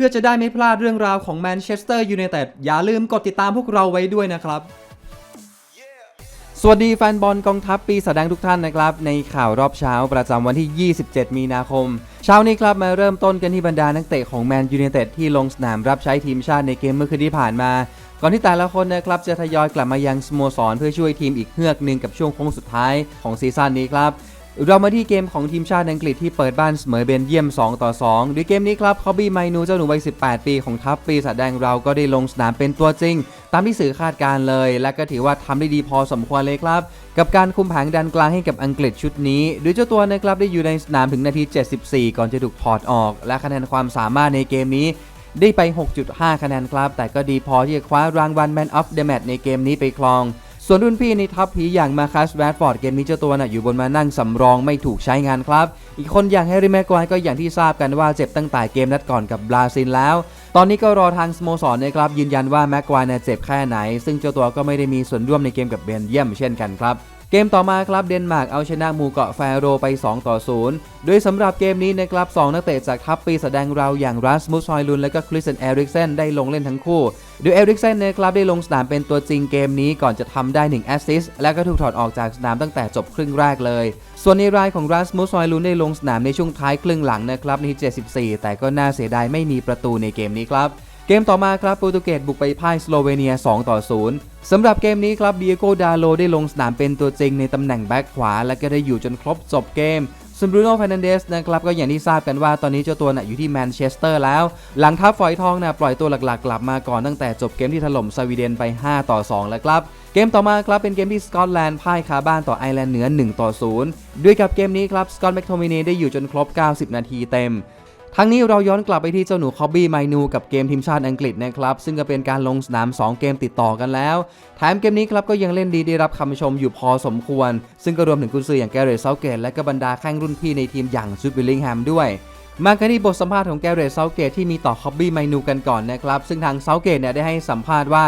พื่อจะได้ไม่พลาดเรื่องราวของแมนเชสเตอร์ยูไนเต็ดอย่าลืมกดติดตามพวกเราไว้ด้วยนะครับ สวัสดีแฟนบอลกองทัพปีศาจแดงทุกท่านนะครับ ในข่าวรอบเช้าประจำวันที่ 27 มีนาคม เช้านี้ครับมาเริ่มต้นกันที่บรรดานักเตะของแมนยูไนเต็ดที่ลงสนามรับใช้ทีมชาติในเกมเมื่อคืนที่ผ่านมา ก่อนที่แต่ละคนนะครับจะทยอยกลับมายังสโมสรเพื่อช่วยทีมอีกเฮือกหนึ่งกับช่วงโค้งสุดท้ายของซีซั่นนี้ครับ เรามาที่เกมของทีมชาติอังกฤษที่เปิดบ้านเสมอเบนเยียม 2 ต่อ 2 ด้วยเกมนี้ครับคอบบี้ไมนูเจ้าหนุ่มวัย 18 ปีของทัพปีศาจแดงเราก็ได้ลงสนามเป็นตัวจริง ตามที่สื่อคาดการเลย และก็ถือว่าทำได้ดีพอสมควรเลยครับ กับการคุมแผงดันกลางให้กับอังกฤษชุดนี้โดยเจ้าตัวนะครับได้อยู่ในสนามถึงนาที 74 ก่อนจะถูกถอดออก และคะแนนความสามารถในเกมนี้ได้ไป 6.5 คะแนนครับ แต่ก็ดีพอที่จะคว้ารางวัล Man of the Match ในเกมนี้ไปครอง ส่วนรุ่นพี่ในทัพผีอย่างมาคัสแบดฟอร์ดเกมนี้เจ้าตัวน่ะอยู่บนมานั่งสำรองไม่ถูกใช้งานครับ อีกคนอย่างแฮร์รี่แม็กควายก็อย่างที่ทราบกันว่าเจ็บตั้งแต่เกมนัดก่อนกับบราซิลแล้ว ตอนนี้ก็รอทางสโมสรนะครับยืนยันว่าแม็กควายเนี่ยเจ็บแค่ไหน ซึ่งเจ้าตัวก็ไม่ได้มีส่วนร่วมในเกมกับเบนเยียมเช่นกันครับ เกมต่อมาครับเดนมาร์กเอาชนะหมู่เกาะแฟโรไป 2 ต่อ 0 โดยสำหรับเกมนี้นะครับ2นักเตะจากทัพปีแสดงเราอย่างรัสมุสฮอยลุนและก็คริสเซนเอริกเซนได้ลงเล่นทั้งคู่ โดยเอริกเซนนะครับได้ลงสนามเป็นตัวจริงเกมนี้ก่อนจะทำได้1แอสซิสต์และก็ถูกถอดออกจากสนามตั้งแต่จบครึ่งแรกเลย ส่วนในรายของรัสมุสฮอยลุนได้ลงสนามในช่วงท้ายครึ่งหลังนะครับในที74 แต่ก็น่าเสียดายไม่มีประตูในเกมนี้ครับ เกมต่อมาครับโปรตุเกสบุกไปพ่ายสโลเวเนีย 2 ต่อ 0 สำหรับเกมนี้ครับเดียโกดาโลได้ลงสนามเป็นตัวจริงในตำแหน่งแบ็คขวา และก็ได้อยู่จนครบจบเกมส่วนบรูโน่ฟ r นันเดสนะครับก็อย่างที่ทราบกันว่าตอนนี้เจ้าตัวน่ะอยู่ที่แมนเชสเตอร์แล้ว หลังทัพฝอยทองน่ะปล่อยตัวหลักๆ กลับมาก่อนตั้งแต่จบเกมที่ถล่มสวีเดนไป 5 ต่อ 2 แล้วครับ เกมต่อมาครับเป็นเกมที่สกอตแลนด์พ่ายคาบ้านต่อไอร์แลนด์เหนือ 1 ต่อ 0 ด้วยกับเกมนี้ครับสกอตแมคโทมินีได้อยู่จนครบ 90 นาทีเต็ม ทั้งนี้เราย้อนกลับไปที่เจ้าหนูคอบบี้ไมนูกับเกมทีมชาติอังกฤษนะครับ ซึ่งก็เป็นการลงสนาม 2 เกมติดต่อกันแล้ว แถมเกมนี้ครับก็ยังเล่นดีได้รับคำชมอยู่พอสมควร ซึ่งก็รวมถึงกุนซืออย่างแกเรตเซาเกตและก็บรรดาแข้งรุ่นพี่ในทีมอย่างซูดวิลลิงแฮมด้วยมากันที่บทสัมภาษณ์ของแกเรตเซาเกตที่มีต่อคอบบี้ไมนูกันก่อนนะครับ ซึ่งทางเซาเกตเนี่ยได้ให้สัมภาษณ์ว่า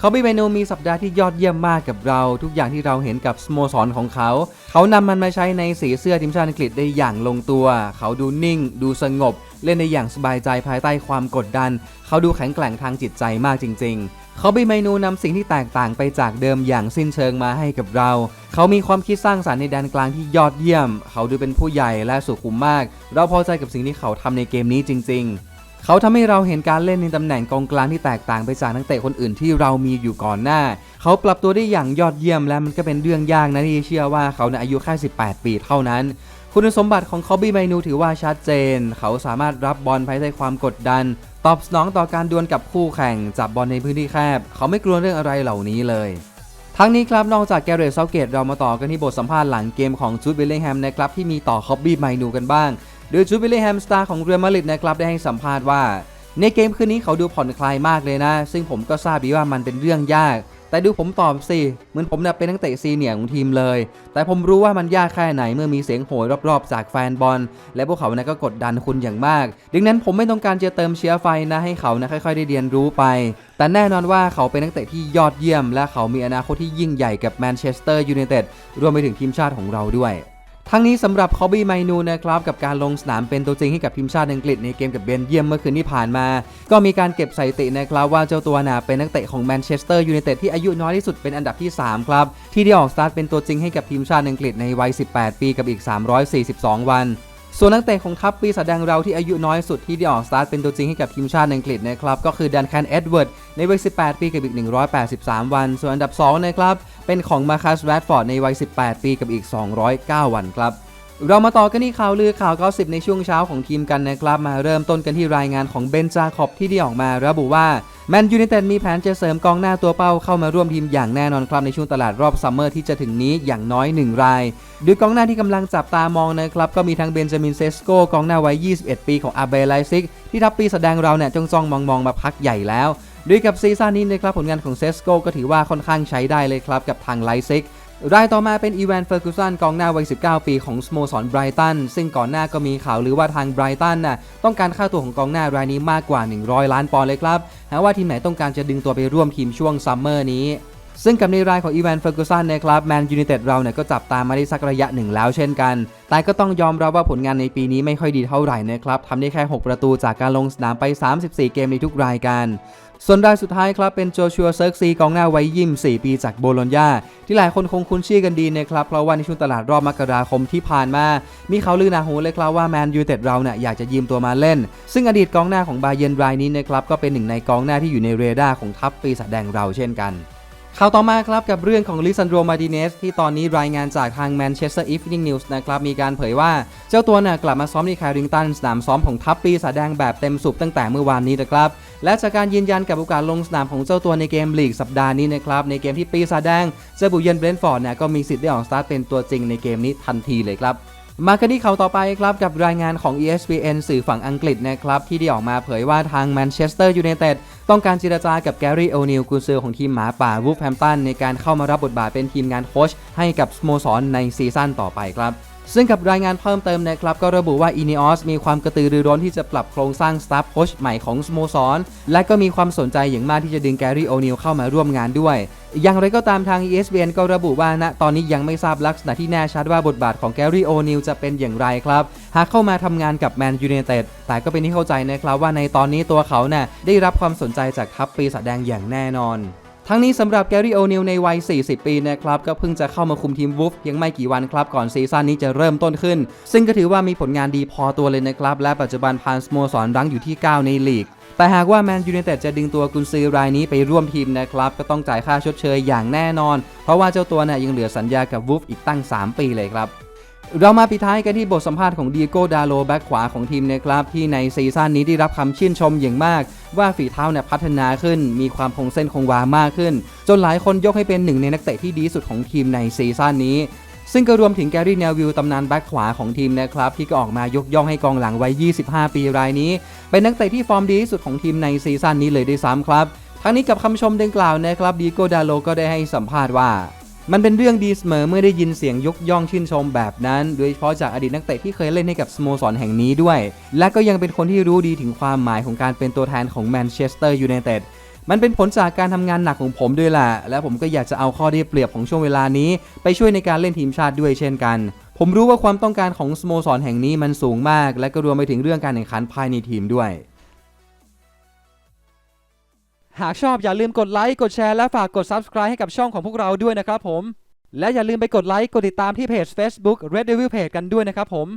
เขาบีเมนูมีสัปดาห์ที่ยอดเยี่ยมมากกับเรา ทุกอย่างที่เราเห็นกับสโมสรของเขา เขานำมันมาใช้ในสีเสื้อทีมชาติอังกฤษได้อย่างลงตัว เขาดูนิ่ง ดูสงบ เล่นได้อย่างสบายใจภายใต้ความกดดัน เขาดูแข็งแกร่งทางจิตใจมากจริง ๆ เขาบีเมนูนำสิ่งที่แตกต่างไปจากเดิมอย่างสิ้นเชิงมาให้กับเรา เขามีความคิดสร้างสรรค์ในแดนกลางที่ยอดเยี่ยม เขาดูเป็นผู้ใหญ่และสุขุมมาก เราพอใจกับสิ่งที่เขาทำในเกมนี้จริง ๆ เขาทำให้เราเห็นการเล่นในตำแหน่งกองกลางที่แตกต่างไปจากนักเตะคนอื่นที่เรามีอยู่ก่อนหน้า เขาปรับตัวได้อย่างยอดเยี่ยมและมันก็เป็นเรื่องยากนะที่เชื่อว่าเขาในอายุแค่ 18 ปีเท่านั้น คุณสมบัติของคอบบี้ไมนูถือว่าชัดเจน เขาสามารถรับบอลภายใต้ความกดดัน ตอบสนองต่อการดวลกับคู่แข่งจับบอลในพื้นที่แคบ เขาไม่กลัวเรื่องอะไรเหล่านี้เลยทั้งนี้ครับนอกจากแกเรตเซาเกตเรามาต่อกันที่บทสัมภาษณ์หลังเกมของจูดเบลลิงแฮมนะครับที่มีต่อคอบบี้ไมนูกันบ้าง โดยจูดเบลลิงแฮมสตาร์ของเรอัลมาดริดนะครับได้ให้สัมภาษณ์ว่า ในเกมคืนนี้เขาดูผ่อนคลายมากเลยนะ ซึ่งผมก็ทราบดีว่ามันเป็นเรื่องยาก แต่ดูผมตอบสิ เหมือนผมเนี่ยเป็นนักเตะซีเนียร์ของทีมเลย แต่ผมรู้ว่ามันยากแค่ไหนเมื่อมีเสียงโหยรอบๆ จากแฟนบอล และพวกเขานะก็กดดันคุณอย่างมาก ดังนั้นผมไม่ต้องการจะเติมเชื้อไฟนะให้เขานะค่อยๆ ได้เรียนรู้ไป แต่แน่นอนว่าเขาเป็นนักเตะที่ยอดเยี่ยม และเขามีอนาคตที่ยิ่งใหญ่กับแมนเชสเตอร์ยูไนเต็ดรวมไปถึงทีมชาติของเราด้วย ทั้งนี้สำหรับคอบบี้ไมนูนะครับกับการลงสนามเป็นตัวจริงให้กับทีมชาติอังกฤษในเกมกับเบนเยียมเมื่อคืนที่ผ่านมา ก็มีการเก็บสถิตินะครับว่าเจ้าตัวน่ะเป็นนักเตะของแมนเชสเตอร์ยูไนเต็ดที่อายุน้อยที่สุดเป็นอันดับที่ 3 ครับ ที่ได้ออกสตาร์ทเป็นตัวจริงให้กับทีมชาติอังกฤษในวัย 18 ปีกับอีก 342 วัน ส่วนนักเตะของทัพปีศาจแดงเราที่อายุน้อยสุดที่ได้ออกสตาร์ทเป็นตัวจริงให้กับทีมชาติอังกฤษนะครับก็คือดันแคนเอ็ดเวิร์ดในวัย 18 ปีกับอีก 183 วัน ส่วนอันดับ2นะครับเป็นของมาคัสแรดฟอร์ดในวัย 18 ปีกับอีก 209 วันครับ เรามาต่อกันที่ข่าวลือข่าวกอสิบในช่วงเช้าของทีมกันนะครับมาเริ่มต้นกันที่รายงานของเบนจาคอบที่ได้ออกมาระบุว่าแมนยูไนเต็ดมีแผนจะเสริมกองหน้าตัวเป้าเข้ามาร่วมทีมอย่างแน่นอนครับในช่วงตลาดรอบซัมเมอร์ที่จะถึงนี้อย่างน้อย 1 รายโดยกองหน้าที่กำลังจับตามองนะครับก็มีทั้งเบนจามินเซสโกกองหน้าวัย 21 ปีของอาเบไลซิก ที่ทับปีแสดงเราเนี่ยจ้องจ้องมองมองมาพักใหญ่แล้วด้วยกับซีซั่นนี้นะครับผลงานของเซสโกก็ถือว่าค่อนข้างใช้ได้เลยครับกับทางไลซิก รายต่อมาเป็นอีแวนเฟอร์กูสันกองหน้าวัย 19 ปีของสโมสรไบรตัน ซึ่งก่อนหน้าก็มีข่าวหรือว่าทางไบรตันน่ะต้องการค่าตัวของกองหน้ารายนี้มากกว่า 100 ล้านปอนด์เลยครับหากว่าทีมไหนต้องการจะดึงตัวไปร่วมทีมช่วงซัมเมอร์นี้ ซึ่งกับในรายของอีแวนเฟอร์กูสันนะครับแมนยู i นเต็ดเราเนี่ยก็จับตามมาได้สักระยะหนึ่งแล้วเช่นกัน แต่ก็ต้องยอมรับว่าผลงานในปีนี้ไม่ค่อยดีเท่าไหร่นะครับทำได้แค่ 6 ประตูจากการลงสนามไป 34 เกมในทุกรายการส่วนรายสุดท้ายครับเป็นโจชัวเซิร์กซีกองหน้าไว้ยิม4ปีจากโบโลญญาที่หลายคนคงคุ้นชื่อกันดีนะครับ เพราะว่าในช่วงตลาดรอบมกราคมที่ผ่านมา มีเขาลือหนาหูเลยครับว่าแมนยูเต็ดเราเนี่ยอยากจะยืมตัวมาเล่น ซึ่งอดีตกองหน้าของบาเยร์นรายนี้นะครับก็เป็นหนึ่งในกองหน้าที่อยู่ในเรดาร์ของทัพปีศาจแดงเราเช่นกัน ข่าวต่อมาครับกับเรื่องของลิซันโดมาดิเนสที่ตอนนี้รายงานจากทาง Manchester Evening News นะครับมีการเผยว่าเจ้าตัวน่ะกลับมาซ้อมที่แคริงตันสนามซ้อมของทัพปีศาจแดงแบบเต็มสูบตั้งแต่เมื่อวานนี้นะครับและจากการยืนยันกับโอกาสลงสนามของเจ้าตัวในเกมลีกสัปดาห์นี้นะครับในเกมที่ปีศาจแดงเจอบุเยนเบรนฟอร์ดเนี่ยก็มีสิทธิ์ได้ออกสตาร์ทเป็นตัวจริงในเกมนี้ทันทีเลยครับ มากันที่ข่าวต่อไปครับกับรายงานของ ESPN สื่อฝั่งอังกฤษนะครับที่ได้ออกมาเผยว่าทางแมนเชสเตอร์ยูไนเต็ดต้องการเจรจากับแกรี่โอนิลกุนซือของทีมหมาป่าวูฟแฮมตันในการเข้ามารับบทบาทเป็นทีมงานโค้ชให้กับสโมสรในซีซั่นต่อไปครับซึ่งกับรายงานเพิ่มเติมนะครับ ก็ระบุว่าอินิออสมีความกระตือรือร้นที่จะปรับโครงสร้างสตาฟโค้ชใหม่ของสโมสร และก็มีความสนใจอย่างมากที่จะดึงแกรี่โอนิลเข้ามาร่วมงานด้วย อย่างไรก็ตามทาง ESPN ก็ระบุว่าณตอนนี้ยังไม่ทราบลักษณะที่แน่ชัดว่าบทบาทของแกรี่โอนิลจะเป็นอย่างไรครับ หากเข้ามาทำงานกับแมนยูไนเต็ดแต่ก็เป็นที่เข้าใจนะครับว่าในตอนนี้ตัวเขาเน่ะได้รับความสนใจจากทัพปีศาจแดงอย่างแน่นอนทั้งนี้สำหรับแกรี่โอนิลในวัย 40 ปีนะครับ ก็เพิ่งจะเข้ามาคุมทีมวูฟเพียงไม่กี่วันครับ ก่อนซีซั่นนี้จะเริ่มต้นขึ้น ซึ่งก็ถือว่ามีผลงานดีพอตัวเลยนะครับ และปัจจุบันพานสโมสรรั้งอยู่ที่ 9 ในลีก แต่หากว่าแมนยูไนเต็ดจะดึงตัวกุนซือรายนี้ไปร่วมทีมนะครับก็ต้องจ่ายค่าชดเชยอย่างแน่นอน เพราะว่าเจ้าตัวน่ะยังเหลือสัญญากับวูฟอีกตั้ง 3 ปีเลยครับเรามาปิดท้ายกันที่บทสัมภาษณ์ของดีโก้ดาโลแบ็กขวาของทีมนะครับ ที่ในซีซั่นนี้ได้รับคำชื่นชมอย่างมาก ว่าฝีเท้าเนี่ยพัฒนาขึ้น มีความคงเส้นคงวามากขึ้น จนหลายคนยกให้เป็นหนึ่งในนักเตะที่ดีสุดของทีมในซีซั่นนี้ ซึ่งก็รวมถึงแกรี่เนลวิลตำนานแบ็กขวาของทีมนะครับ ที่ก็ออกมายกย่องให้กองหลังวัย 25 ปีรายนี้ เป็นนักเตะที่ฟอร์มดีที่สุดของทีมในซีซั่นนี้เลยด้วยซ้ำครับ ทั้งนี้กับคำชมดังกล่าวนะครับดีโก้ดาโลก็ได้ให้สัมภาษณ์ว่ามันเป็นเรื่องดีเสมอเมื่อได้ยินเสียงยกย่องชื่นชมแบบนั้น โดยเฉพาะจากอดีตนักเตะที่เคยเล่นให้กับสโมสรแห่งนี้ด้วย และก็ยังเป็นคนที่รู้ดีถึงความหมายของการเป็นตัวแทนของแมนเชสเตอร์ยูไนเต็ด มันเป็นผลจากการทำงานหนักของผมด้วยแหละ และผมก็อยากจะเอาข้อได้เปรียบของช่วงเวลานี้ ไปช่วยในการเล่นทีมชาติด้วยเช่นกัน ผมรู้ว่าความต้องการของสโมสรแห่งนี้มันสูงมาก และก็รวมไปถึงเรื่องการแข่งขันภายในทีมด้วย หากชอบอย่าลืมกดไลค์ กดแชร์ และฝากกด Subscribe ให้กับช่องของพวกเราด้วยนะครับผม และอย่าลืมไปกดไลค์ กดติดตามที่เพจ Facebook Red Devil Page กันด้วยนะครับผม